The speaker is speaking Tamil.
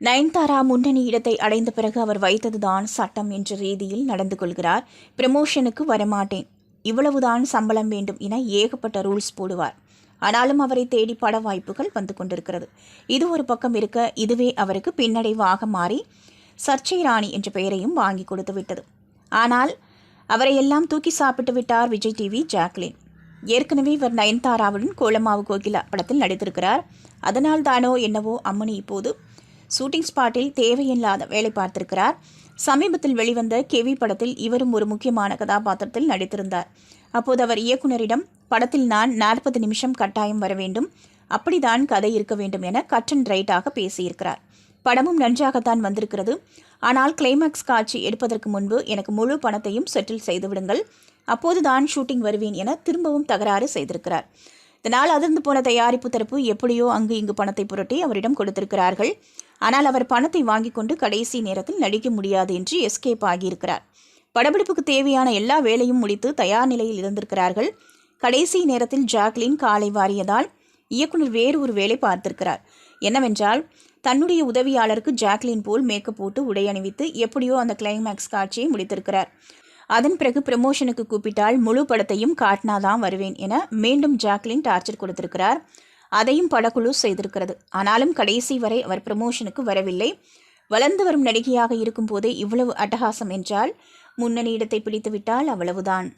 நயன்தாரா முன்னணி இடத்தை அடைந்த பிறகு அவர் வைத்ததுதான் சட்டம் என்ற ரீதியில் நடந்து கொள்கிறார். ப்ரமோஷனுக்கு வரமாட்டேன். இவ்வளவுதான் சம்பளம் வேண்டும் என ஏகப்பட்ட ரூல்ஸ் போடுவார். ஆனாலும் அவரை தேடி பட வாய்ப்புகள் வந்து கொண்டிருக்கிறது. இது ஒரு பக்கம் இருக்க இதுவே அவருக்கு பின்னடைவாக மாறி சர்ச்சை ராணி என்ற பெயரையும் வாங்கி கொடுத்து விட்டது. ஆனால் அவரை எல்லாம் தூக்கி சாப்பிட்டு விட்டார் விஜய் டிவி ஜாக்லின். ஏற்கனவே இவர் நயன்தாராவுடன் கோலமாவு கோகிலா படத்தில் நடித்திருக்கிறார். அதனால் தானோ என்னவோ அம்மணி இப்போது ஷூட்டிங் ஸ்பாட்டில் தேவையில்லாத வேலை பார்த்திருக்கிறார். சமீபத்தில் வெளிவந்த கெவி படத்தில் இவரும் ஒரு முக்கியமான கதாபாத்திரத்தில் நடித்திருந்தார். அப்போது அவர் இயக்குனரிடம் படத்தில் நான் நாற்பது நிமிஷம் கட்டாயம் வர வேண்டும். அப்படிதான் கதை இருக்க வேண்டும் என கட் அண்ட் ரைட்டாக பேசியிருக்கிறார். படமும் நன்றாகத்தான் வந்திருக்கிறது. ஆனால் கிளைமாக்ஸ் காட்சி எடுப்பதற்கு முன்பு எனக்கு முழு பணத்தையும் செட்டில் செய்துவிடுங்கள். அப்போது அப்போதுதான் ஷூட்டிங் வருவேன் என திரும்பவும் தகராறு செய்திருக்கிறார். இதனால் அதிர்ந்து போன தயாரிப்பு தரப்பு எப்படியோ அங்கு இங்கு பணத்தை புரட்டி அவரிடம் கொடுத்திருக்கிறார்கள். ஆனால் அவர் பணத்தை வாங்கி கொண்டு கடைசி நேரத்தில் நடிக்க முடியாது என்று எஸ்கேப் ஆகியிருக்கிறார். படப்பிடிப்புக்கு தேவையான எல்லா வேலையும் முடித்து தயார் நிலையில் இருந்திருக்கிறார்கள். கடைசி நேரத்தில் ஜாக்லின் காலை வாரியதால் இயக்குனர் வேறு ஒரு வேலை பார்த்திருக்கிறார். என்னவென்றால் தன்னுடைய உதவியாளருக்கு ஜாக்லின் போல் மேக்கப் போட்டு உடை அணிவித்து எப்படியோ அந்த கிளைமேக்ஸ் காட்சியை முடித்திருக்கிறார். அதன் பிறகு ப்ரமோஷனுக்கு கூப்பிட்டால் முழு படத்தையும் காட்டினாதான் வருவேன் என மீண்டும் ஜாக்லின் டார்ச்சர் கொடுத்திருக்கிறார். அதையும் படக்குழு செய்திருக்கிறது. ஆனாலும் கடைசி வரை அவர் ப்ரமோஷனுக்கு வரவில்லை. வளர்ந்து வரும் நடிகையாக இருக்கும் போதே இவ்வளவு அட்டகாசம் என்றால் முன்னணி இடத்தை பிடித்துவிட்டால் அவ்வளவுதான்.